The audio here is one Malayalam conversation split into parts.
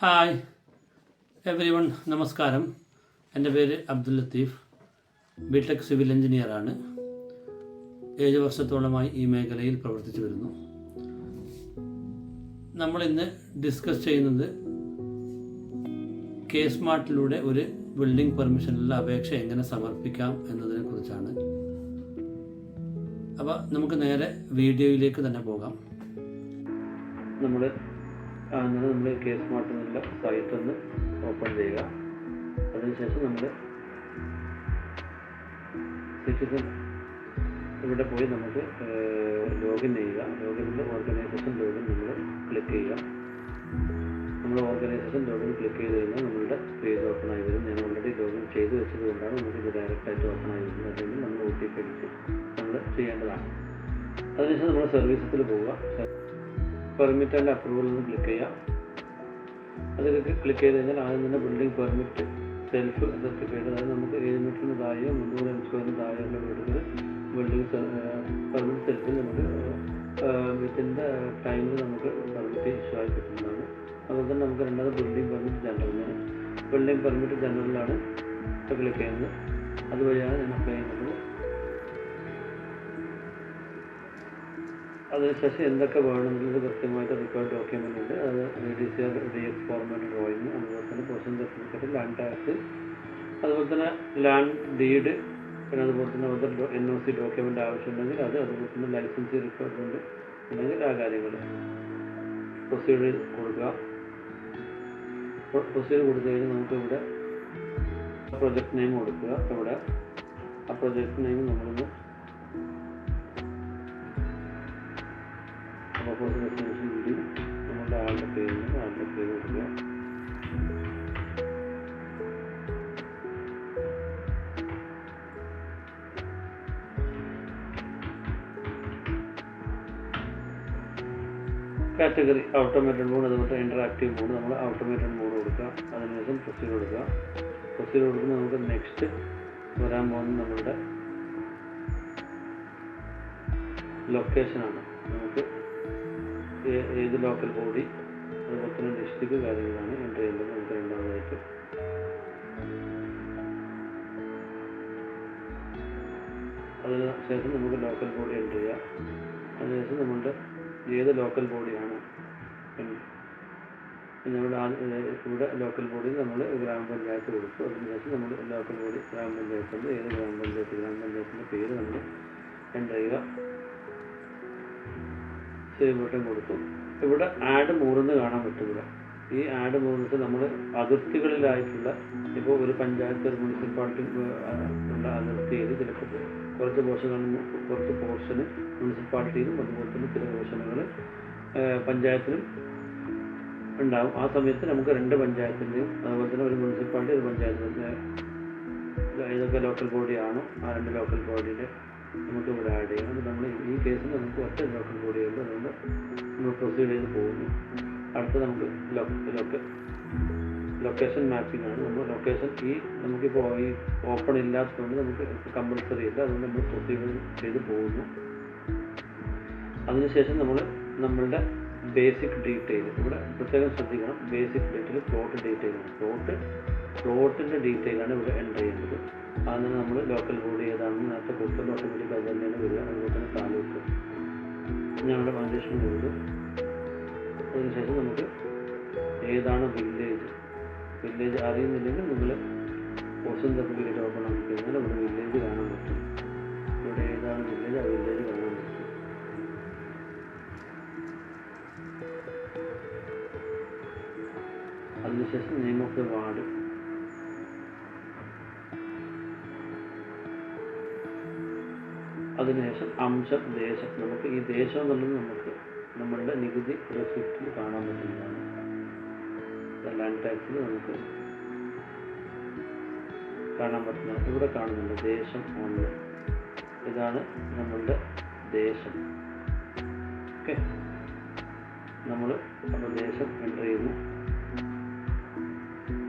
ഹായ് എവരി വൺ നമസ്കാരം എന്റെ പേര് അബ്ദുൽ ലത്തീഫ്. ബിടെക് സിവിൽ എഞ്ചിനീയറാണ് ഏഴ് വർഷത്തോളമായി ഈ മേഖലയിൽ പ്രവർത്തിച്ചു വരുന്നു. നമ്മൾ ഇന്ന് ഡിസ്കസ് ചെയ്യുന്നത് കെ സ്മാർട്ടിലൂടെ ഒരു ബിൽഡിംഗ് പെർമിഷനുള്ള അപേക്ഷ എങ്ങനെ സമർപ്പിക്കാം എന്നതിനെ കുറിച്ചാണ്. അപ്പോൾ നമുക്ക് നേരെ വീഡിയോയിലേക്ക് തന്നെ പോകാം. നമ്മൾ അങ്ങനെ നമ്മൾ കെ മാറ്റുന്നില്ല. സൈറ്റ് ഒന്ന് ഓപ്പൺ ചെയ്യുക. അതിനുശേഷം നമ്മൾ സിറ്റിസൺ ഇവിടെ പോയി നമുക്ക് ലോഗിൻ ചെയ്യുക. ലോഗിനിൽ ഓർഗനൈസേഷൻ ലോഗിൻ നമ്മൾ ക്ലിക്ക് ചെയ്യുക. നമ്മൾ ഓർഗനൈസേഷൻ ലോഗിൻ ക്ലിക്ക് ചെയ്ത് കഴിഞ്ഞാൽ നമ്മളുടെ പേജ് ഓപ്പൺ ആയി വരും. ഞാൻ ഓൾറെഡി ലോഗിൻ ചെയ്ത് വെച്ചത് കൊണ്ടാണ് നമുക്ക് ഇത് ഡയറക്റ്റ് ആയിട്ട് ഓപ്പൺ ആയി വരുന്നത്. അല്ലെങ്കിൽ നമ്മൾ ഒ ടി പി അടിച്ച് നമ്മൾ ചെയ്യേണ്ടതാണ്. അതിനുശേഷം നമ്മൾ സർവീസസിൽ പോവുക. പെർമിറ്റ് ആൻഡ് അപ്രൂവൽ എന്ന് ക്ലിക്ക് ചെയ്യാം. അത് ക്ലിക്ക് ചെയ്ത് കഴിഞ്ഞാൽ ആദ്യം തന്നെ ബിൽഡിംഗ് പെർമിറ്റ് സെൽഫ് സർട്ടിഫിക്കറ്റ് അതായത് നമുക്ക് ഏഴ് മീറ്ററിന് താഴെയോ മുന്നൂറ് എം സ്ക്വയറിന് താഴെയുള്ള വീടുകൾ ബിൽഡിംഗ് പെർമിറ്റ് സെൽഫിൽ നമുക്ക് വിത്തിന്റെ ടൈമിൽ നമുക്ക് പെർമിറ്റ് ഇഷ്യൂ ആയി കിട്ടുന്നതാണ്. അതുപോലെ തന്നെ നമുക്ക് രണ്ടാമത് ബിൽഡിംഗ് പെർമിറ്റ് ജനറലിനാണ് ബിൽഡിംഗ് പെർമിറ്റ് ജനറലിലാണ് ക്ലിക്ക് ചെയ്യുന്നത്. അതുവഴിയാണ് ഞാൻ അപ്ലൈ ചെയ്യുന്നത്. അതിനുശേഷം എന്തൊക്കെ വേണമെന്നുള്ളത് കൃത്യമായിട്ട് റിക്വയർഡ് ഡോക്യുമെന്റ് ഉണ്ട്. അത് D D C R D X format drawing അതുപോലെ തന്നെ പൊസിഷൻ സർട്ടിഫിക്കറ്റ് ലാൻഡ് ടാക്സ് അതുപോലെ തന്നെ ലാൻഡ് ഡീഡ് പിന്നെ അതുപോലെ തന്നെ അവരുടെ എൻ ഒ സി ഡോക്യുമെന്റ് ആവശ്യമുണ്ടെങ്കിൽ അത് അതുപോലെ തന്നെ ലൈസൻസ് റിക്വയർമെന്റ് ഉണ്ടെങ്കിൽ ആ കാര്യങ്ങൾ പ്രൊസീഡ് കൊടുക്കുക. പ്രൊസീഡ് കൊടുത്തു കഴിഞ്ഞാൽ നമുക്ക് ഇവിടെ പ്രൊജക്ട് നെയിം കൊടുക്കുക. ഇവിടെ ആ പ്രൊജക്ട് നെയിം നമ്മളൊന്ന് ഓപ്പോസിറ്റ് ഡെസ്റ്റിനേഷൻ കൂടി നമ്മളുടെ ആളുടെ നിന്ന് ആളുടെ പേര് കൊടുക്കുക കാറ്റഗറി ഓട്ടോമേറ്റഡ് മോഡ് അതുപോലെ ഇന്ററാക്റ്റീവ് മോഡ് നമ്മൾ ഓട്ടോമേറ്റഡ് മോഡ് കൊടുക്കുക. അതിനുശേഷം പ്രൊസീഡ് കൊടുക്കുക. പ്രൊസീഡ് കൊടുക്കുമ്പോൾ നമുക്ക് നെക്സ്റ്റ് വരാൻ പോകുന്നത് നമ്മളുടെ ലൊക്കേഷനാണ് നമുക്ക് ഏത് ലോക്കൽ ബോഡി? അതുപോലെ തന്നെ ഡിസ്ട്രിക്ട് കാര്യങ്ങളാണ് എന്റർ ചെയ്യേണ്ടത് നമുക്ക് രണ്ടാമതായിട്ട്. അതിന് ശേഷം നമുക്ക് ലോക്കൽ ബോഡി എന്റർ ചെയ്യാം. അതിനുശേഷം നമ്മളുടെ ഏത് ലോക്കൽ ബോഡിയാണ്? നമ്മുടെ ഇവിടെ ലോക്കൽ ബോഡിയിൽ നമ്മൾ ഗ്രാമപഞ്ചായത്ത് കൊടുത്തു. അതിനുശേഷം നമ്മൾ ലോക്കൽ ബോഡി ഗ്രാമപഞ്ചായത്തുണ്ട് ഏത് ഗ്രാമപഞ്ചായത്ത് ഗ്രാമപഞ്ചായത്തിന്റെ പേര് നമ്മൾ എന്റർ ചെയ്യുക. സേവ് കൊടുക്കും. ഇവിടെ ആഡ് മൂറുന്ന് കാണാൻ പറ്റില്ല ഈ ആഡ് മൂർന്നിട്ട് നമ്മൾ അതിർത്തികളിലായിട്ടുള്ള ഇപ്പോൾ ഒരു പഞ്ചായത്ത് ഒരു മുനിസിപ്പാലിറ്റി ഉള്ള അതിർത്തിയിൽ ചിലപ്പോൾ കുറച്ച് പോർഷൻ കുറച്ച് പോർഷന് മുനിസിപ്പാലിറ്റിയിലും അതുപോലെ തന്നെ ചില പോർഷനുകൾ പഞ്ചായത്തിലും ഉണ്ടാവും. ആ സമയത്ത് നമുക്ക് രണ്ട് പഞ്ചായത്തിന്റെയും അതുപോലെ തന്നെ ഒരു മുനിസിപ്പാലിറ്റി ഒരു പഞ്ചായത്തിന്റെ ഏതൊക്കെ ലോക്കൽ ബോഡിയാണോ ആ രണ്ട് ലോക്കൽ ബോഡിയുടെ നമുക്ക് ഇവിടെ ആഡ് ചെയ്യാം അത് നമ്മൾ ഈ കേസിൽ നമുക്ക് ഒറ്റ ലോക്കൽ ബോഡിയുണ്ട് അതുകൊണ്ട് നമ്മൾ പ്രൊസീഡ് ചെയ്ത് പോകുന്നു. അടുത്ത നമുക്ക് ലൊക്ക ലൊക്കേഷൻ മാപ്പിംഗ് ആണ്. നമ്മൾ ലൊക്കേഷൻ ഈ നമുക്കിപ്പോൾ ഈ ഓപ്പൺ ഇല്ലാത്തതുകൊണ്ട് നമുക്ക് കമ്പൾസറി ഇല്ല. അതുകൊണ്ട് നമ്മൾ പ്രൊസീഡ് ചെയ്ത് പോകുന്നു. അതിനുശേഷം നമ്മൾ നമ്മളുടെ ബേസിക് ഡീറ്റെയിൽ ഇവിടെ പ്രത്യേകം ശ്രദ്ധിക്കണം. ബേസിക് ഡീറ്റെയിൽ പ്ലോട്ട് ഡീറ്റെയിൽ ആണ്. പ്ലോട്ട് പ്ലോട്ടിന്റെ ഡീറ്റെയിൽ ആണ് ഇവിടെ എന്റർ ചെയ്യുന്നത്. അതിന് നമ്മൾ ലോക്കൽ റോഡ് ഏതാണ് നേരത്തെ കൊടുത്തത് ഓട്ടോമാറ്റിക് അത് തന്നെയാണ് വരിക. അതുപോലെ തന്നെ താലൂക്ക്. ഞങ്ങളുടെ ഫൗണ്ടേഷൻ കൊടുത്തു. അതിനുശേഷം നമുക്ക് ഏതാണ് വില്ലേജ് വില്ലേജ് അറിയുന്നില്ലെങ്കിൽ നിങ്ങൾ പോഷൻ സർട്ടിഫിക്കറ്റ് ഓപ്പൺ ആക്കി കഴിഞ്ഞാൽ ഇവിടെ വില്ലേജ് കാണാൻ പറ്റും. ഇവിടെ ഏതാണ് വില്ലേജ് ആ വില്ലേജ് കാണാൻ പറ്റും. അതിനുശേഷം നെയിം ഓഫ് ദ വാർഡ് അതിനുശേഷം അംശം ദേശം. നമുക്ക് ഈ ദേശം എന്നുള്ളത് നമുക്ക് നമ്മളുടെ നികുതി റെസിപ്റ്റിൽ കാണാൻ പറ്റുന്നതാണ്. ലാൻഡ് ടാക്സിൽ നമുക്ക് കാണാൻ പറ്റുന്നതാണ്. ഇവിടെ കാണുന്നുണ്ട് ദേശം ഒന്ന് ഇതാണ് നമ്മളുടെ ദേശം. ഓക്കെ. നമ്മൾ അപ്പോൾ ദേശം എന്റർ ചെയ്യുന്നു.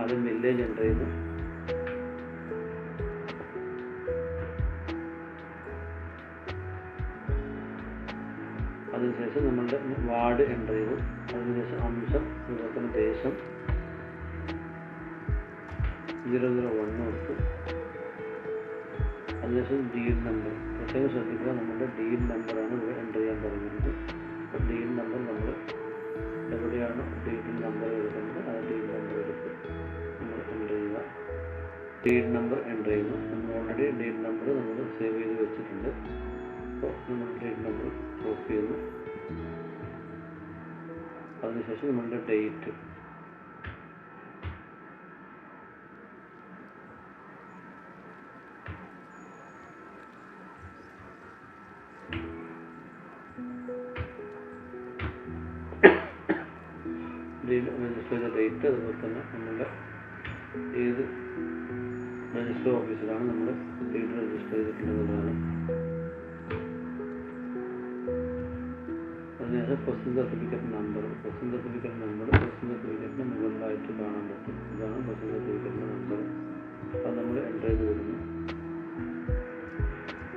അത് വില്ലേജ് എന്റർ ചെയ്യുന്നു. അതിനുശേഷം നമ്മളുടെ വാർഡ് എന്റർ ചെയ്തു അതിനുശേഷം അംശം അതുപോലെ തന്നെ ദേശം. സീറോ സീറോ വൺ കൊടുത്തു അതിനുശേഷം ഡീഡ് നമ്പർ പ്രത്യേകം ശ്രദ്ധിക്കുക നമ്മുടെ ഡീഡ് നമ്പറാണ് ഇവിടെ എന്റർ ചെയ്യാൻ പറയുന്നത്. അപ്പോൾ ഡീഡ് നമ്പർ നമ്മൾ എവിടെയാണ് ഡീഡ് നമ്പർ എടുക്കുന്നത് ആ ഡീഡ് നമ്പർ എടുത്ത് നമ്മൾ എന്റർ ചെയ്യുക. ഡീഡ് നമ്പർ എന്റർ ചെയ്യുന്നു. നമ്മൾ ഓൾറെഡി ഡീഡ് നമ്പർ നമ്മൾ സേവ് ചെയ്ത് വെച്ചിട്ടുണ്ട്. അപ്പോൾ നമ്മൾ ഡീഡ് നമ്പർ കോപ്പി ചെയ്യുന്നു. അതിനുശേഷം നമ്മളുടെ ഡേറ്റ് രജിസ്റ്റർ സർട്ടിഫിക്കറ്റ് നമ്പർ സർട്ടിഫിക്കറ്റിന് മുകളിലായിട്ട് കാണാൻ പറ്റും. ഇതാണ് സർട്ടിഫിക്കറ്റിന്റെ നമ്പർ അത് നമ്മൾ എന്റർ ചെയ്ത് വരുന്നു.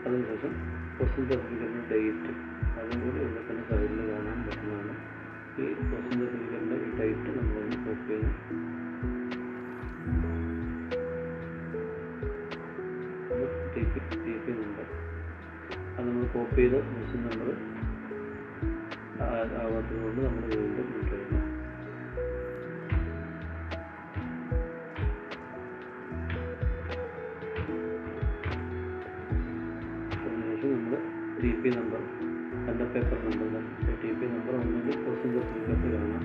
അതിനുശേഷം സർട്ടിഫിക്കറ്റിന്റെ ഡേറ്റ് അതും കൂടി ഇവിടെ തന്നെ സൈഡിൽ കാണാൻ പറ്റുന്നതാണ്. ഈ സർട്ടിഫിക്കറ്റിന്റെ ഈ ഡേറ്റ് നമ്മളൊന്ന് കോപ്പി ചെയ്യുന്നു ടി നമ്പർ അത് നമ്മൾ കോപ്പി ചെയ്ത് ക്വസ്റ്റ്യൻ നമ്പർ ആവാത്തതുകൊണ്ട് നമ്മൾ വീണ്ടും ടി പി നമ്പർ എന്റെ paper number T P number ഒന്നുകിൽ ക്വസ്റ്റ്യൻ സർട്ടിഫിക്കറ്റ് കാണാം.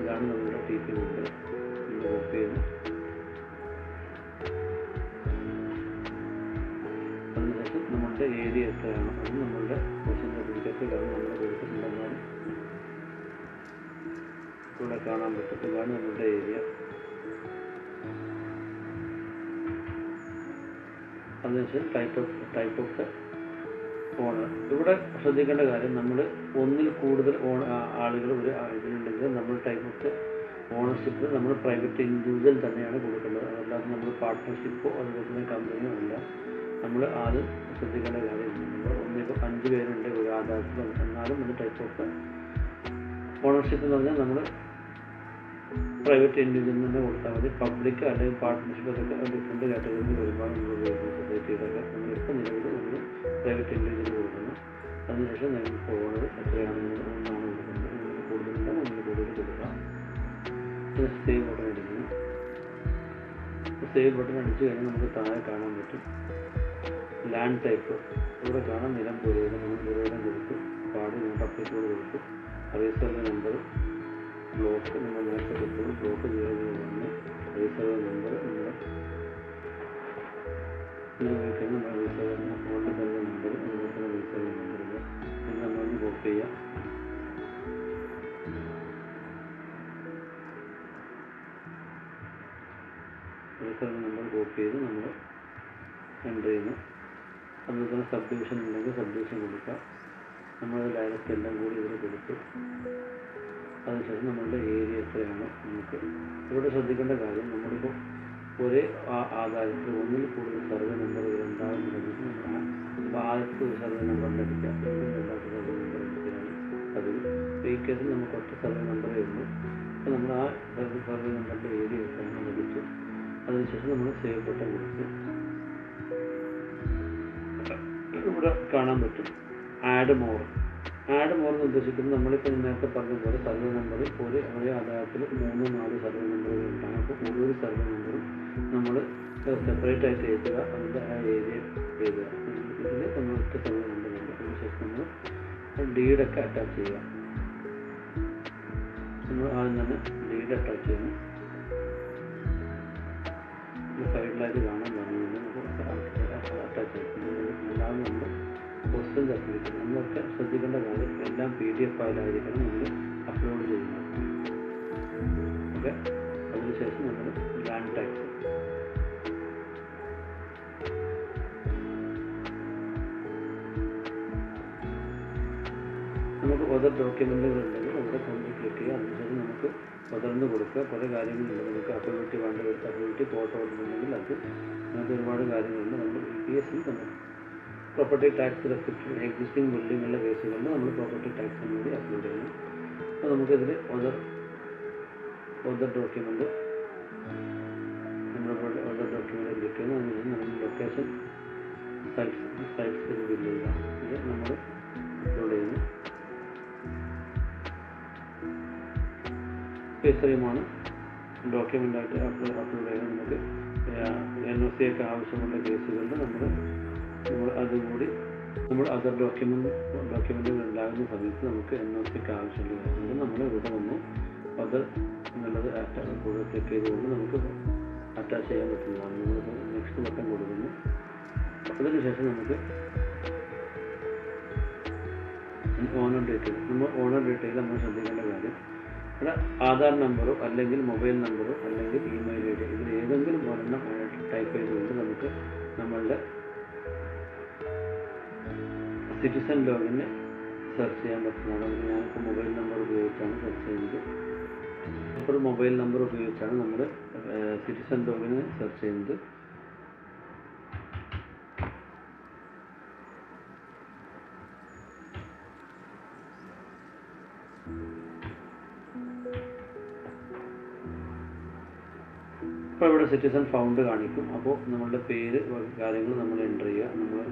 ഇതാണ് നമ്മുടെ ടി പി നമ്പർ കോപ്പി ചെയ്ത്. അതിനുശേഷം നമ്മളുടെ ഏരിയ എത്രയാണ് അത് നമ്മളുടെ ക്വസ്റ്റ്യൻ സർട്ടിഫിക്കറ്റ് കാരണം നമ്മൾ ഇവിടെ കാണാൻ പറ്റും ഇതാണ് നമ്മുടെ ഏരിയ. അതിനുശേഷം type of type of owner ഇവിടെ ശ്രദ്ധിക്കേണ്ട കാര്യം നമ്മൾ ഒന്നിൽ കൂടുതൽ ഓണ ആളുകൾ ഒരു ഇതിലുണ്ടെങ്കിൽ നമ്മൾ ടൈപ്പ് ഓഫ് ഓണർഷിപ്പ് നമ്മൾ പ്രൈവറ്റ് ഇൻഡിവിജ്വൽ തന്നെയാണ് കൊടുക്കേണ്ടത്. അതല്ലാതെ നമ്മൾ പാർട്ട്ണർഷിപ്പോ അതുപോലെ തന്നെ കമ്പനിയോ അല്ല. നമ്മൾ ആദ്യം ശ്രദ്ധിക്കേണ്ട കാര്യം നമ്മൾ ഒന്നിപ്പോൾ അഞ്ച് പേരുണ്ട് ഒരു ആധാരത്തിൽ എന്നാലും അത് ടൈപ്പ് ഓഫ് ഓണർഷിപ്പ് എന്ന് പറഞ്ഞാൽ നമ്മൾ പ്രൈവറ്റ് ഇൻഡിവിജ്വൽ തന്നെ കൊടുത്താൽ മതി. പബ്ലിക് അല്ലെങ്കിൽ പാർട്ട്ണർഷിപ്പ് അതൊക്കെ ഡിഫറെന്റ് കാറ്റഗറിയിൽ ഒരുപാട് നമ്മൾ സൊസൈറ്റിയിലൊക്കെ നമ്മളിപ്പോൾ നിലവിൽ നമ്മൾ പ്രൈവറ്റ് ഇൻഡിവിജ്വൽ കൊടുക്കുന്നു. അതിനുശേഷം നിങ്ങൾക്ക് പോകുന്നത് എത്രയാണെന്ന് കൊടുക്കുന്നത്. നമ്മൾ കൂടുതലുണ്ടെങ്കിൽ ഒന്നിൽ കൂടുതൽ കൊടുക്കാം. സേവ് ബട്ടൺ അടിക്കുന്നു സേവ് ബട്ടൺ അടിച്ചു കഴിഞ്ഞാൽ നമുക്ക് താഴെ കാണാൻ പറ്റും. ലാൻഡ് ടൈപ്പ് ഇവിടെ കാണാം നിലം നമ്മൾ പുരയിടം കൊടുത്തു പാടി നമുക്ക് അപ്ഡേറ്റ് കൊടുത്തു. റീസർവ് നമ്പർ ബ്ലോക്ക് നിങ്ങൾ കൊടുത്തത് ബ്ലോക്ക് ചെയ്യുന്നതാണ് ഒന്ന് നിങ്ങൾ നമ്പർ ഉപയോഗിക്കുന്ന നമ്മൾ റീസർവ് ഓൾഡ് സർവേ നമ്പർ നിങ്ങൾക്ക് തന്നെ റീസർവ് നമ്പർ നിങ്ങൾ നമ്മളൊന്ന് കോപ്പി ചെയ്യാം നമ്പർ കോപ്പി ചെയ്ത് നമ്മൾ എന്റർ ചെയ്യുന്നു. അതുപോലെ തന്നെ സബ് ഡിവിഷൻ ഉണ്ടെങ്കിൽ സബ് ഡിവിഷൻ കൊടുക്കാം നമ്മൾ ഡയറക്റ്റ് എല്ലാം കൂടി ഇതിൽ കൊടുത്തു. അതിനുശേഷം നമ്മളുടെ ഏരിയ എത്രയാണ് നമുക്ക് ഇവിടെ ശ്രദ്ധിക്കേണ്ട കാര്യം നമ്മളിപ്പോൾ ഒരേ ആധാരത്തിൽ ഒന്നിൽ കൂടുതൽ സർവേ നമ്പറുകൾ ഉണ്ടാകുന്നുണ്ടെങ്കിൽ നമ്മൾ ആദ്യത്തെ ഒരു സർവേ നമ്പർ ലഭിക്കാം അപ്പോൾ ഈ കേസിൽ നമുക്ക് ഒറ്റ സർവേ നമ്പറേ ഉള്ളൂ. അപ്പോൾ നമ്മൾ ആ സർവേ നമ്പറിന്റെ ഏരിയ എത്രയാണ് ലഭിച്ചു അതിനുശേഷം നമ്മൾ സേവ് ബട്ടൺ കൊടുത്ത് ഇവിടെ കാണാൻ പറ്റും. ആഡ് മോർ ആഡ് എന്ന് ഉദ്ദേശിക്കുന്നത് നമ്മളിപ്പോൾ നേരത്തെ പറഞ്ഞതുപോലെ സർവേ നമ്പർ ഒരു ഒരേ ആധാരത്തിൽ മൂന്ന് നാല് സർവേ നമ്പറുകൾ ഉണ്ടാകും അപ്പോൾ ഓരോ സർവേ നമ്പറും നമ്മൾ സെപ്പറേറ്റ് ആയിട്ട് എഴുതുക അതിന്റെ ആ ഏരിയ എഴുതുക. ഇതിൽ നമ്മൾ ഒറ്റ സർവേ നമ്പർ ഉണ്ട് അതിനുശേഷം നമ്മൾ ഡീഡൊക്കെ അറ്റാച്ച് ചെയ്യുക. നമ്മൾ ആദ്യം തന്നെ ഡീഡ് അറ്റാച്ച് ചെയ്യുന്നു. സൈഡിലായിട്ട് കാണാൻ ക്വസ്റ്റ്യൻ സർട്ടിഫിക്കറ്റ് നമ്മളൊക്കെ ശ്രദ്ധിക്കേണ്ട കാര്യം എല്ലാം പി ഡി എഫ് ഫയലായിരിക്കണം നമ്മൾ അപ്ലോഡ് ചെയ്യുന്നത്. ഓക്കെ? അതിനുശേഷം നമ്മൾ ലാൻഡ് ടാക്സ് നമുക്ക് other ഡോക്യുമെന്റുകൾ ഉണ്ടെങ്കിൽ അവിടെ കൊണ്ട് ക്ലിക്ക് ചെയ്യുക. അതിനുശേഷം നമുക്ക് പകർന്ന് കൊടുക്കുക. പല കാര്യങ്ങളുണ്ട്. നമുക്ക് അഫിലിറ്റി വേണ്ട അഫിലിറ്റി ഫോട്ടോ ഉണ്ടെങ്കിൽ അത് അങ്ങനത്തെ ഒരുപാട് കാര്യങ്ങളുണ്ട്. നമ്മൾ ഇ പി എസിൽ നമ്മൾ പ്രോപ്പർട്ടി ടാക്സ് റെസ്ട്രിക്ഷൻ എക്സിസ്റ്റിംഗ് ബിൽഡിങ്ങുകളുടെ കേസുകളിൽ നമ്മൾ പ്രോപ്പർട്ടി ടാക്സ് കൂടി അപ്ലോഡ് ചെയ്യണം അപ്പോൾ നമുക്കിതിൽ other other ഡോക്യുമെന്റ് നമ്മുടെ other ഡോക്യുമെന്റ് ക്ലിക്ക് ചെയ്യുന്നു. അതിന് നമ്മൾ ലൊക്കേഷൻ സൈറ്റ്സ് സൈറ്റ്സ് ബില്ല് ചെയ്യുക. ഇത് നമ്മൾ അപ്ലോഡ് ചെയ്യുന്നു. ഇത്രയുമാണ്. ഡോക്യുമെന്റായിട്ട് അപ്ലോഡ് അപ്ലോഡ് ചെയ്യാൻ നമുക്ക് എൻ ഒ സി ഒക്കെ ആവശ്യമുള്ള കേസുകളിൽ നമ്മൾ നമ്മൾ അതുകൂടി നമ്മൾ അതർ ഡോക്യുമെന്റ് ഡോക്യുമെന്റുകൾ ഉണ്ടാകുന്ന സമയത്ത് നമുക്ക് എൻ ഒ സിക്ക് ആവശ്യമുള്ള കാര്യങ്ങൾ നമ്മൾ ഇവിടെ വന്ന് അതർ എന്നുള്ളത് കൂടെ ക്ലിക്ക് ചെയ്തുകൊണ്ട് നമുക്ക് അറ്റാച്ച് ചെയ്യാൻ പറ്റുന്നതാണ്. നമ്മൾ നെക്സ്റ്റ് ബട്ടൺ കൊടുക്കുന്നു. അതിനുശേഷം നമുക്ക് ഓണർ ഡീറ്റെയിൽ നമ്മൾ ഓണർ ഡീറ്റെയിൽ നമ്മൾ ശ്രദ്ധിക്കേണ്ട കാര്യം ഇവിടെ ആധാർ നമ്പറോ അല്ലെങ്കിൽ മൊബൈൽ നമ്പറോ അല്ലെങ്കിൽ ഇമെയിൽ ഐ ഡി ഇതിൽ ഏതെങ്കിലും ഒരെണ്ണം ടൈപ്പ് ചെയ്തുകൊണ്ട് നമുക്ക് നമ്മളുടെ സിറ്റിസൺ ലോഗിന് സെർച്ച് ചെയ്യാൻ പറ്റുന്നതാണ് അതിന് ഞാനിപ്പോൾ മൊബൈൽ നമ്പർ ഉപയോഗിച്ചാണ് സെർച്ച് ചെയ്യുന്നത്. ഇപ്പോൾ മൊബൈൽ നമ്പർ ഉപയോഗിച്ചാണ് നമ്മൾ സിറ്റിസൺ ലോഗിന് സെർച്ച് ചെയ്യുന്നത്. ഇപ്പോൾ ഇവിടെ സിറ്റിസൺ ഫൗണ്ട് കാണിക്കും. അപ്പോൾ നമ്മളുടെ പേര് കാര്യങ്ങൾ നമ്മൾ എന്റർ ചെയ്യുക. നമ്മൾ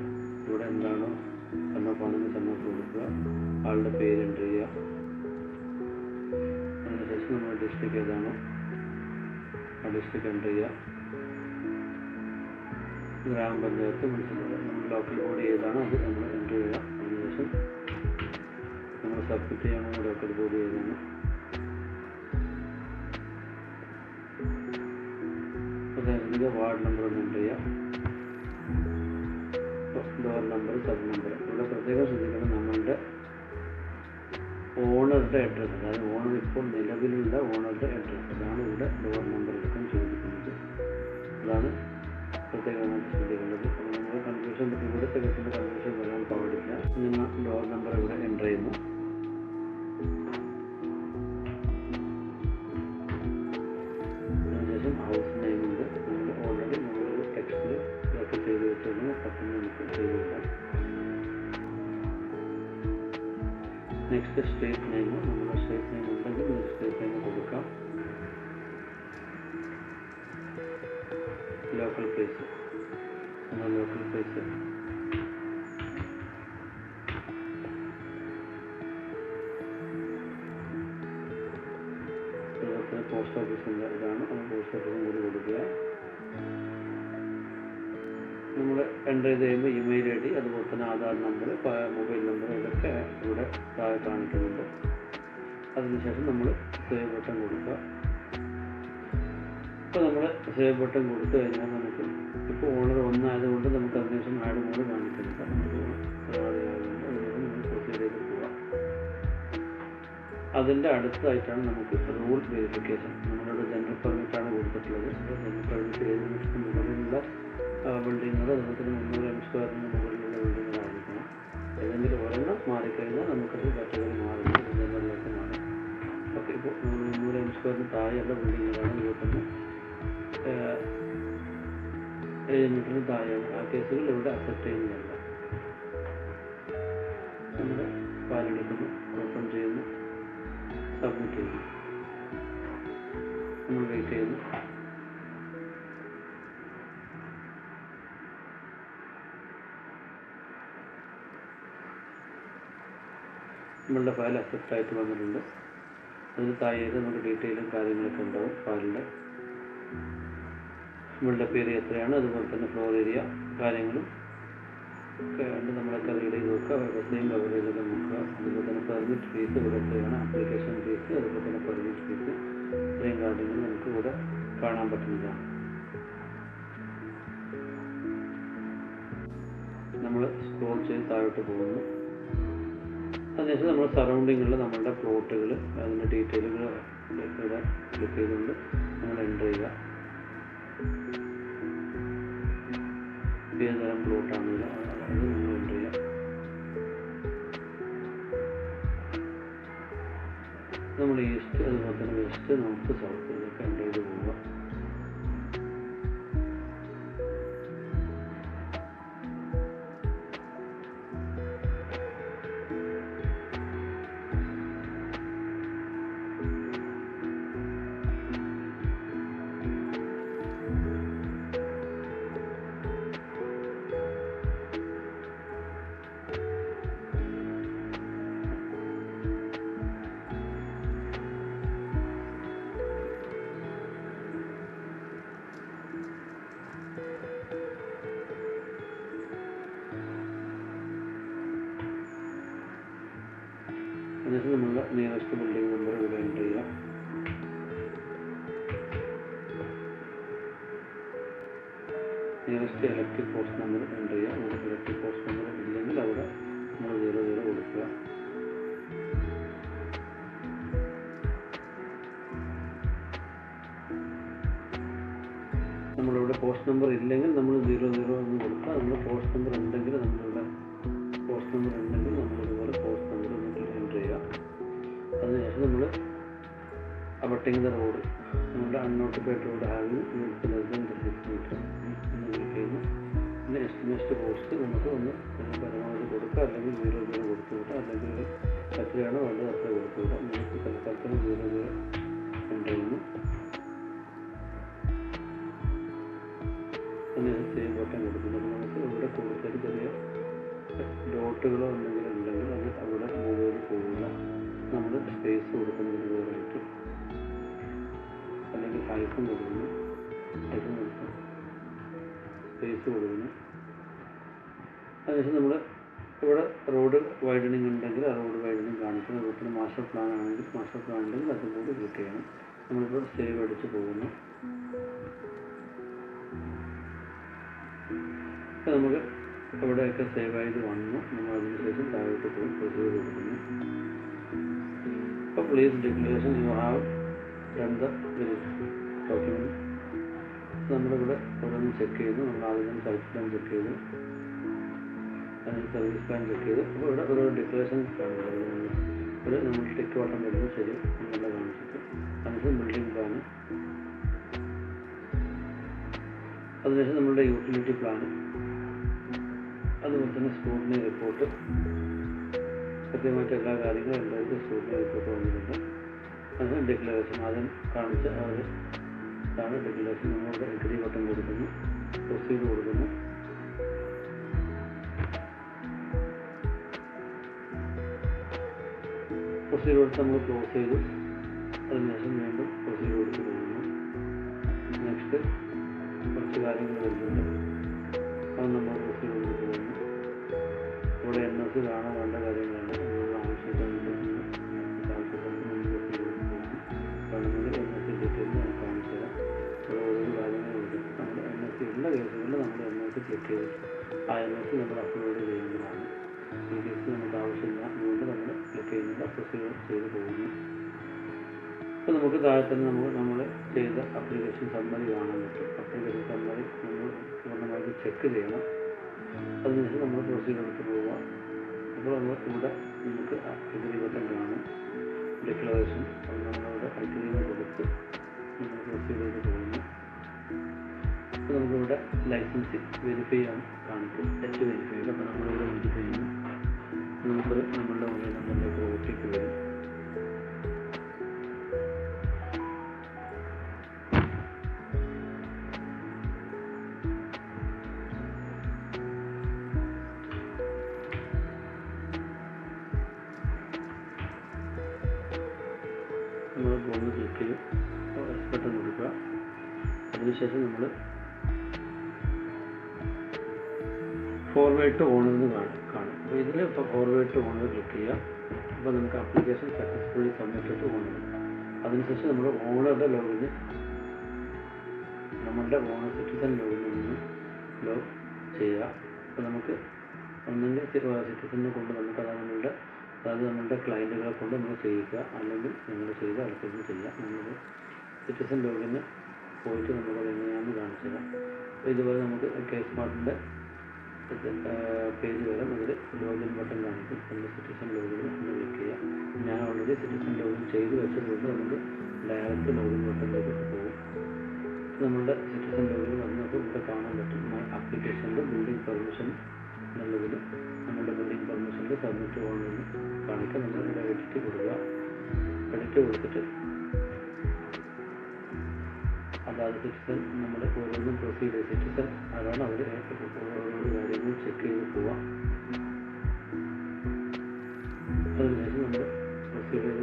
ഇവിടെ എന്താണോ സണ്ണപ്പാണെന്ന് സണ്ണപ്പ് കൊടുക്കുക. ആളുടെ പേര് എന്റർ ചെയ്യുക അതിനുശേഷം നമ്മൾ ഡിസ്ട്രിക്ട് ഏതാണോ ആ ഡിസ്ട്രിക്ട് എന്റർ ചെയ്യുക ഗ്രാമപഞ്ചായത്ത് പഞ്ചായത്ത് നമ്മൾ ലോക്കൽ ബോഡി ഏതാണോ അത് നമ്മൾ എന്റർ ചെയ്യുക. അതിനുശേഷം നമ്മൾ സബ്മിറ്റ് ചെയ്യണോ ലോക്കൽ ബോഡി ഏതാണ്. ഉദാഹരണത്തിന് വാർഡ് നമ്പർ ഒന്ന് എന്റർ ചെയ്യാം ഡോർ നമ്പർ സബ് നമ്പർ ഇവിടെ പ്രത്യേകം ശ്രദ്ധിക്കണം. നമ്മളുടെ ഓണറുടെ അഡ്രസ്സ് അതായത് ഓണർ ഇപ്പോൾ നിലവിലുള്ള ഓണറുടെ അഡ്രസ്സ് അതാണ് ഇവിടെ ഡോർ നമ്പർ എടുക്കാൻ ചോദിക്കുന്നത്. അതാണ് പ്രത്യേകമായിട്ട് ശ്രദ്ധിക്കേണ്ടത്. അപ്പോൾ നമ്മൾ കൺഫ്യൂഷൻ ഇവിടുത്തെ കൺഫ്യൂഷൻ വരാൻ പാടില്ല. നിങ്ങൾ ഡോർ നമ്പർ ഇവിടെ എന്റർ ചെയ്യുന്നു. നെയിം നമ്മുടെ സ്റ്റേറ്റ് നെയിം ഉണ്ടെങ്കിൽ സ്റ്റേറ്റ് നെയിം കൊടുക്കാം ലോക്കൽ പ്ലേസ് നമ്മൾ ലോക്കൽ പ്ലേസ് അതുപോലെ പോസ്റ്റ് ഓഫീസിന്റെ ഇതാണ് നമ്മൾ പോസ്റ്റ് ഓഫീസും കൂടി കൊടുക്കുക നമ്മൾ എന്റർ ചെയ്ത് കഴിയുമ്പോൾ ഇമെയിൽ ഐ ഡി അതുപോലെ തന്നെ ആധാർ നമ്പർ മൊബൈൽ നമ്പർ ഇതൊക്കെ ഇവിടെ താഴെ കാണിക്കുന്നുണ്ട്. അതിനുശേഷം നമ്മൾ സേവ് ബട്ടൺ കൊടുക്കുക. ഇപ്പോൾ നമ്മൾ സേവ് ബട്ടൺ കൊടുത്തു കഴിഞ്ഞാൽ നമുക്ക് ഇപ്പോൾ ഓണർ ഒന്നായതുകൊണ്ട് നമുക്ക് അതിനുശേഷം ആഡ് മോഡ് കാണിക്കുന്നില്ല അതിന്റെ അടുത്തായിട്ടാണ് നമുക്ക് റൂൾ വെരിഫിക്കേഷൻ നമ്മളിവിടെ ജനറൽ പെർമിറ്റാണ് കൊടുത്തിട്ടുള്ളത്. ജനറൽ പെർമിറ്റ് ഏത് മുകളിലുള്ള ബിൽഡിങ്ങുകൾ അതുപോലെ തന്നെ മുന്നൂറ് എം സ്ക്വയറിന് മുകളിലുള്ള ബിൽഡിങ്ങുകളായിരിക്കണം ഏതെങ്കിലും ഒരെണ്ണം മാറിക്കഴിഞ്ഞാൽ നമുക്കത് കാറ്റഗറി മാറുന്നു ജനറലിലേക്ക് മാറും. ഓക്കെ ഇപ്പോൾ മുന്നൂറ് എം താഴെയുള്ള ബിൽഡിങ്ങുകളാണ് അതുപോലെ തന്നെ. ഏഴ് മീറ്ററിന് താഴെയാണ് ആ കേസുകൾ ഇവിടെ അക്സെപ്റ്റ് ചെയ്യുന്നില്ല. നമ്മൾ പാലെടുക്കുന്നു ഓപ്പൺ ചെയ്യുന്നു സബ്മിറ്റ് ചെയ്യുന്നു. നമ്മൾ വെയിറ്റ് ചെയ്യുന്നു. നമ്മളുടെ ഫയൽ അക്സെപ്റ്റ് ആയിട്ട് വന്നിട്ടുണ്ട്. അതിന് താഴെ നമുക്ക് ഡീറ്റെയിലും കാര്യങ്ങളൊക്കെ ഉണ്ടാവും ഫയലിന്റെ നമ്മളുടെ പേര് എത്രയാണ് അതുപോലെ തന്നെ ഫ്ലോർ ഏരിയ കാര്യങ്ങളും ഒക്കെ ഉണ്ട്. നമ്മളൊക്കെ റീഡ് ചെയ്ത് നോക്കുക. വ്യവസ്ഥയും കവറേജൊക്കെ നോക്കുക. അതുപോലെ തന്നെ പെർമിറ്റ് ഫീസ് ഇവിടെ എത്രയാണ്? ആപ്ലിക്കേഷൻ ഫീസ് അതുപോലെ തന്നെ പെർമിറ്റ് ഫീസ് ഇത്രയും കാര്യങ്ങൾ നമുക്ക് ഇവിടെ കാണാൻ പറ്റുന്നതാണ്. നമ്മൾ സ്ക്രോൾ ചെയ്ത് താഴോട്ട് പോകുന്നു. അതിനുശേഷം നമ്മുടെ സറൗണ്ടിങ്ങിൽ നമ്മളുടെ പ്ലോട്ടുകൾ അതിന്റെ ഡീറ്റെയിലുകൾ ഇവിടെ ക്ലിക്ക് ചെയ്തുകൊണ്ട് നമ്മൾ എന്റർ ചെയ്യുക. ഏത് തരം പ്ലോട്ടാണെങ്കിലും അത് നമ്മൾ എന്റർ ചെയ്യുക. നമ്മൾ ഈസ്റ്റ് അതുപോലെ തന്നെ വെസ്റ്റ് നോർത്ത് സൗത്ത് ഇതൊക്കെ എന്റർ ചെയ്ത് പോവുക nearest electric post number enter ചെയ്യുക നമുക്ക് ഇലക്ട്രിക് പോസ്റ്റ് നമ്പർ ഇല്ലെങ്കിൽ അവിടെ നമ്മൾ സീറോ സീറോ കൊടുക്കുക. നമ്മളിവിടെ പോസ്റ്റ് നമ്പർ ഇല്ലെങ്കിൽ നമ്മൾ സീറോ സീറോ എന്ന് കൊടുക്കുക. നമ്മൾ പോസ്റ്റ് നമ്പർ ഉണ്ടെങ്കിൽ നമ്മളിവിടെ പോസ്റ്റ് നമ്പർ ഉണ്ടെങ്കിൽ നമ്മളിതുപോലെ പോസ്റ്റ് നമ്പർ എന്റർ ചെയ്യുക. അതിനുശേഷം നമ്മൾ അബട്ടിങ് ദ റോഡ് നമ്മുടെ unnotified road having than six metre ചെയ്യുന്നു. ഒന്ന് എസ്റ്റിമേറ്റ് പോസ്റ്റ് നമുക്ക് ഒന്ന് പരമാവധി കൊടുക്കുക അല്ലെങ്കിൽ സീറോ സീറോ കൊടുത്തു വിട്ടാൽ അല്ലെങ്കിൽ എത്രയാണോ വേണ്ടത് അത്ര കൊടുത്തു വിടാം. നമുക്ക് തൽക്കാലത്തിന് സീറോ സീറോ ഉണ്ടായിരുന്നു അങ്ങനെ സേവ് ബട്ടൺ കൊടുക്കുന്നു. അപ്പോൾ നമുക്ക് ഇവിടെ കൂടുതൽ ചെറിയ ഡോട്ടുകളോ എന്തെങ്കിലും ഉണ്ടെങ്കിൽ അത് അവിടെ മുകളിൽ പോകില്ല നമ്മൾ സ്പേസ് കൊടുക്കുന്നതിന് പകരമായിട്ട് അല്ലെങ്കിൽ ഹൈഫും കൊടുക്കുന്നു. ഹൈഫൺ സ്പേസ് കൊടുക്കുന്നു. അതിനുശേഷം നമ്മൾ ഇവിടെ റോഡ് വൈഡനിങ് ഉണ്ടെങ്കിൽ ആ റോഡ് വൈഡനിങ് കാണിക്കുന്നു. അതുപോലെ മാസ്റ്റർ പ്ലാൻ ആണെങ്കിൽ മാസ്റ്റർ പ്ലാൻ ഉണ്ടെങ്കിൽ അതും കൂടി ക്ലിക്ക് ചെയ്യണം. നമ്മളിപ്പോൾ സേവ് അടിച്ച് പോകുന്നു. ഇപ്പം നമുക്ക് അവിടെയൊക്കെ സേവ് ആയത് വന്നു. നമ്മൾ അതിനുശേഷം താഴോട്ട് പോയി പ്രൊസീവ് കൊടുക്കുന്നു അപ്പോൾ please declaration you have done the document നമ്മളിവിടെ ഓരോന്ന് ചെക്ക് ചെയ്തു നമ്മൾ ആദ്യം സർവീസ് പ്ലാൻ ചെക്ക് ചെയ്തു അതിന് സർവീസ് പ്ലാൻ ചെക്ക് ചെയ്തു. അപ്പോൾ ഇവിടെ ഓരോ ഡിക്ലറേഷൻ ഒരു നമ്മൾ ടിക്ക് വട്ടം വരുന്നു ശരി. നമ്മളെ കാണിച്ചിട്ട്. അതിനുശേഷം ബിൽഡിംഗ് പ്ലാൻ അതിനുശേഷം നമ്മളുടെ യൂട്ടിലിറ്റി പ്ലാൻ അതുപോലെ തന്നെ സ്കൂളിന്റെ റിപ്പോർട്ട് കൃത്യമായിട്ട് എല്ലാ കാര്യങ്ങളും എല്ലാവർക്കും സ്കൂളിന്റെ റിപ്പോർട്ട് വന്നിട്ടുണ്ട്. അതിന് ഡിക്ലറേഷൻ ആദ്യം കാണിച്ച് അവർ ഇതാണ് ഡിക്ലറേഷൻ നമ്മളുടെ എഗ്രി ബട്ടൺ കൊടുക്കുന്നു. പ്രൊസീഡ് കൊടുക്കുന്നു. പ്രൊസീഡ് കൊടുത്ത് നമ്മൾ ക്ലോസ് ചെയ്തു. അതിനുശേഷം വീണ്ടും പ്രൊസീഡ് കൊടുത്ത് പോകുന്നു. നെക്സ്റ്റ് കുറച്ച് കാര്യങ്ങൾ വരുന്നുണ്ട്. അത് നമ്മൾ പ്രൊസീഡ് കൊടുത്ത് പോകുന്നു. ഇവിടെ എൻ എസ് കാണാൻ വേണ്ട കാര്യങ്ങളുണ്ട്. നമ്മൾ ആവശ്യമായിട്ട് കേസുകളിൽ നമ്മൾ എൻ എസ് ക്ലിക്ക് ചെയ്ത്. ആ എസ് നമ്മൾ അപ്ലോഡ് ചെയ്യുന്നതാണ്. ഈ നമുക്ക് ആവശ്യമില്ല. അതുകൊണ്ട് നമ്മൾ ക്ലിക്ക് ചെയ്യുന്നത് പ്രൊസീഡ് ചെയ്ത് പോകുന്നു. അപ്പോൾ നമുക്ക് താഴെ തന്നെ നമ്മൾ നമ്മൾ ചെയ്ത അപ്ലിക്കേഷൻ സമ്മറി കാണാൻ പറ്റും. അപ്ലിക്കേഷൻ സമ്മറി നമ്മൾ പൂർണമായിട്ട് ചെക്ക് ചെയ്യണം. അതിനുശേഷം നമ്മൾ എടുത്ത് പോവുക. അപ്പോൾ നമ്മൾ ഇവിടെ നമുക്ക് അഗ്രി ബട്ടൺ കാണും. ഡിക്ലറേഷൻ അത് നമ്മളിവിടെ അഗ്രിമെന്റ് കൊടുത്ത് നമ്മൾ ചെയ്ത് പോകുന്നു. അപ്പോൾ നമുക്കിവിടെ ലൈസൻസ് വെരിഫൈ ചെയ്യാൻ കാണിക്കും. ടച്ച് വെരിഫൈ അപ്പോൾ നമ്മളിവിടെ വെരിഫൈ ചെയ്യുന്നു നമുക്ക് നമ്മളുടെ മൊബൈൽ നമ്പറിലേക്ക് ഒ ടി പി വരും ഫോർവേഡ് ടു ഓണർ എന്ന് കാണും. കാണും. അപ്പോൾ ഇതിൽ ഇപ്പോൾ ഫോർവേഡ് ടു ഓണർ ക്ലിക്ക് ചെയ്യുക അപ്പോൾ നമുക്ക് application successfully submit to owner അതിനുശേഷം നമ്മൾ ഓണറുടെ ലോഗിന് നമ്മളുടെ ഓണർ സിറ്റിസൺ ലോഗിനിൽ നിന്ന് ലോഗ് ചെയ്യുക. അപ്പോൾ നമുക്ക് ഒന്നെങ്കിൽ സിറ്റിസണിനെ കൊണ്ട് നമുക്ക് അത് നമ്മളുടെ അതായത് നമ്മളുടെ ക്ലയന്റുകളെ കൊണ്ട് നമ്മൾ ചെയ്യിക്കുക. അല്ലെങ്കിൽ നിങ്ങൾ ചെയ്ത് അടുത്തൊന്നും ചെയ്യുക നമ്മൾ സിറ്റിസൺ ലോഗിന് പോയിട്ട് നമ്മളത് എങ്ങനെയാണെന്ന് കാണിച്ചു അപ്പോൾ ഇതുപോലെ നമുക്ക് കെ സ്മാർട്ടിന്റെ പേജ് വരും അതിൽ ലോഗിൻ ബട്ടൺ കാണിക്കും. നമ്മൾ സിറ്റിസൺ ലോഗിൻ ഒന്ന് ക്ലിക്ക് ചെയ്യാം ഞാൻ ഓൾറെഡി സിറ്റിസൺ ലോഗിൻ ചെയ്ത് വെച്ചതുകൊണ്ട് നമുക്ക് ഡയറക്റ്റ് ലോഗിൻ ബട്ടണിലേക്ക് പോകും നമ്മളുടെ സിറ്റിസൺ ലോഗിൻ വന്നപ്പോൾ ഇവിടെ കാണാൻ പറ്റും. മൈ അപ്ലിക്കേഷന്റെ ബിൽഡിംഗ് പെർമിഷൻ എന്നുള്ളതിൽ നമ്മുടെ ബിൽഡിംഗ് പെർമിഷന്റെ സബ്മിറ്റ് പോകണമെന്ന് കാണിക്കാൻ നമ്മൾ എഡിറ്റ് കൊടുക്കുക. എഡിറ്റ് കൊടുത്തിട്ട് സിറ്റിസൺ നമ്മൾ ഓരോന്നും പ്രൊസീഡ് ചെയ്തിട്ട് അതാണ് അവർ ഓരോ കാര്യങ്ങളും ചെക്ക് ചെയ്ത് പോവാം. അതിനുശേഷം നമ്മൾ പ്രൊസീഡ് ചെയ്ത്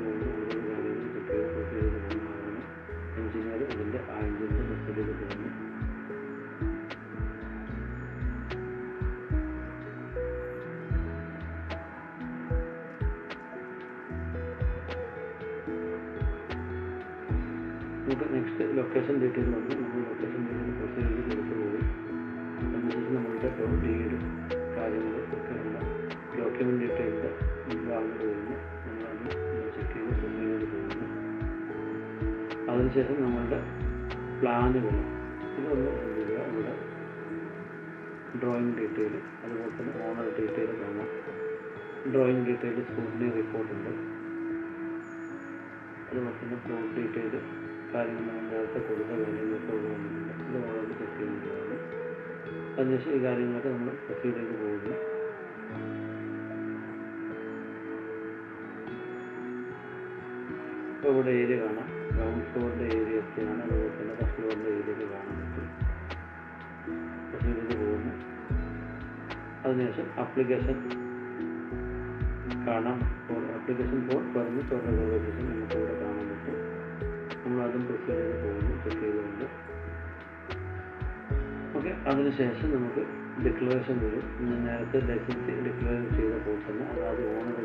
അതുപോലെ മറ്റൊന്ന് പ്ലോട്ട് ചെയ്ത് കാര്യങ്ങൾ നമ്മൾ നേരത്തെ കൊടുത്ത കാര്യങ്ങളൊക്കെ വന്നിട്ടുണ്ട്. ഇത് വളരെ ചെയ്യുന്നതാണ് അതിനുശേഷം ഈ കാര്യങ്ങളൊക്കെ നമ്മൾ ചെയ്ത് പോകുന്നു. ഇപ്പോൾ ഇവിടെ ഏരിയ കാണാം. ഗ്രൗണ്ട് ഫ്ലോറിന്റെ ഏരിയ ഒക്കെയാണ്. അതുപോലെ തന്നെ ഫസ്റ്റ് ഫ്ലോറിന്റെ ഏരിയയിൽ കാണാൻ പറ്റും പ്രൊസീഡ് പോകുന്നു. അതിനുശേഷം ആപ്ലിക്കേഷൻ കാണാം. ആപ്ലിക്കേഷൻ ഫോർ പറഞ്ഞു തുറന്ന റെഗുലേഷൻ നമുക്ക് ഇവിടെ കാണാൻ പറ്റും. നമ്മൾ അതും പ്രൊസീഡ് ചെയ്ത് പോകുന്നു ചെക്ക് ചെയ്തുകൊണ്ട്. ഓക്കെ അതിനുശേഷം നമുക്ക് ഡിക്ലറേഷൻ വരും. നേരത്തെ ലൈസൻസ് ഡിക്ലെയർ പോലെ തന്നെ അതായത് ഓണർ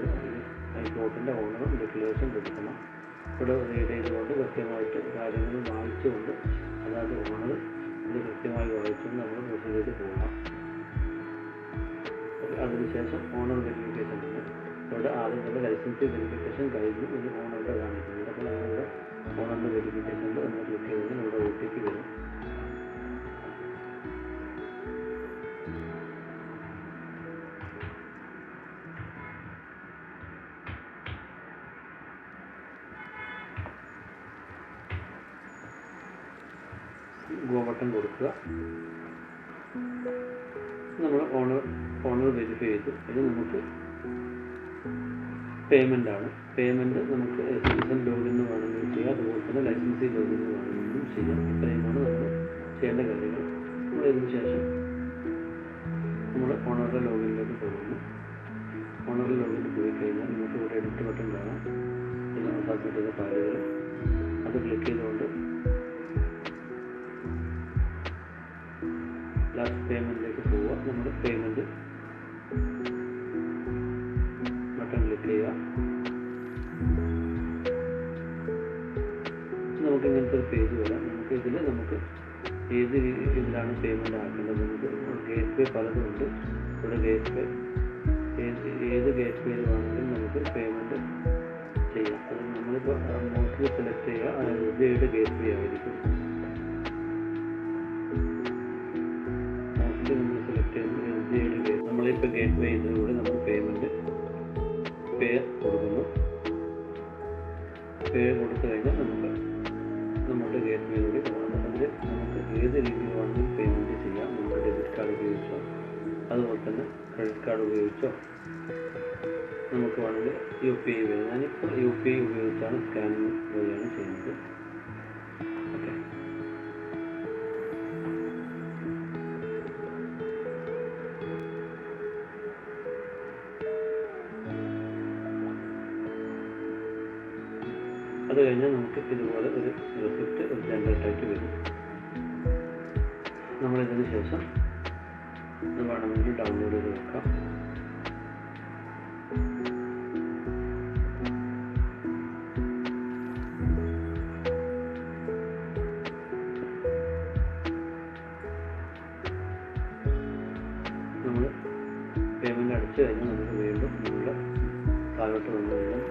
ഈ പ്ലോട്ടിന്റെ ഓണറും ഡിക്ലറേഷൻ കൊടുക്കണം. ഇവിടെ റീഡ് ചെയ്തുകൊണ്ട് കൃത്യമായിട്ട് കാര്യങ്ങൾ വായിച്ചുകൊണ്ട് അതായത് ഓണർ ഇത് കൃത്യമായി വായിച്ചുകൊണ്ട് നമ്മൾ പ്രൊസീഡ് ചെയ്ത് ഓക്കെ അതിനുശേഷം ഓണർ വെരിഫിക്കേഷൻ ഇവിടെ ആളുകളുടെ ലൈസൻസ് വെരിഫിക്കേഷൻ കഴിഞ്ഞു ഇനി ഓണറുടെ കാണിക്കുന്നത് അപ്പോൾ നമ്മളുടെ ഓണറിന്റെ വെരിഫിക്കേഷൻ നമ്മൾ ക്ലിക്ക് ചെയ്ത് നമ്മുടെ ഒ ടി പി വരും. ഗോ ബട്ടൺ കൊടുക്കുക. നമ്മൾ ഓണർ ഓണർ വെരിഫൈ ചെയ്തു. ഇത് നമുക്ക് പേയ്മെന്റ് ആണ്. പേയ്മെന്റ് നമുക്ക് സീസൺ ലോഗിന് വേണമെങ്കിലും ചെയ്യാം. അതുപോലെ തന്നെ ലൈസൻസി ലോഗിന് വേണമെങ്കിലും ചെയ്യാം. ഇത്രയുമാണ് നമ്മൾ ചെയ്യേണ്ട കാര്യങ്ങൾ. നമ്മൾ ഇതിന് ശേഷം നമ്മൾ ഓണറുടെ ലോഗിനിലേക്ക് പോകുന്നു. ഓണറുടെ ലോഗിനിൽ പോയി കഴിഞ്ഞാൽ നമുക്ക് ഇവിടെ എഡിറ്റ് ബട്ടൺ കാണാം. ഇത് സബ്മിറ്റ് ചെയ്ത ഫയലുകൾ അത് ക്ലിക്ക് ചെയ്തുകൊണ്ട് ലാസ്റ്റ് പേയ്മെന്റിലേക്ക് പോവുക. നമ്മൾ പേയ്മെന്റ് നമ്മളിപ്പോൾ ഇതിലൂടെ നമ്മൾ പേയ്മെന്റ് പേ കൊടുക്കുന്നു. പേ കൊടുത്തു കഴിഞ്ഞാൽ നമുക്ക് നമ്മുടെ പേയിലൂടെ അതിൽ നമുക്ക് ഏത് രീതിയിൽ വേണമെങ്കിലും പേയ്മെന്റ് ചെയ്യാം. നമുക്ക് ഡെബിറ്റ് കാർഡ് ഉപയോഗിച്ചോ അതുപോലെ തന്നെ ക്രെഡിറ്റ് കാർഡ് ഉപയോഗിച്ചോ നമുക്ക് വേണമെങ്കിൽ യു പി ഐ വഴി. ഞാനിപ്പോൾ യു പി ഐ ഉപയോഗിച്ചാണ് സ്കാനിങ് വഴിയാണ് ചെയ്യുന്നത്. ഒരു വരും. നമ്മളിതിന് ശേഷം വേണമെങ്കിൽ ഡൗൺലോഡ് ചെയ്ത് വെക്കാം. നമ്മൾ പേയ്മെന്റ് അടിച്ചു കഴിഞ്ഞാൽ നമുക്ക് വീണ്ടും നമ്മുടെ താഴോട്ട് വന്നു കഴിഞ്ഞാൽ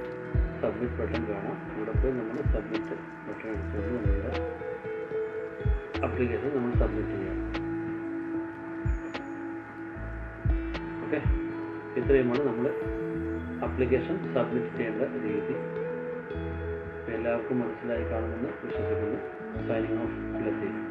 സബ്മിറ്റ് ബട്ടൺ കാണാം. അവിടെ പോയി നമ്മൾ സബ്മിറ്റ് ബട്ടൺ അടിച്ചുകൊണ്ട് നമ്മളുടെ അപ്ലിക്കേഷൻ നമ്മൾ സബ്മിറ്റ് ചെയ്യാം. ഓക്കെ ഇത്രയുമാണ് നമ്മൾ അപ്ലിക്കേഷൻ സബ്മിറ്റ് ചെയ്യേണ്ട രീതി. എല്ലാവർക്കും മനസ്സിലായി കാണുമെന്ന് വിശ്വസിക്കുന്നു. Signing off Latheef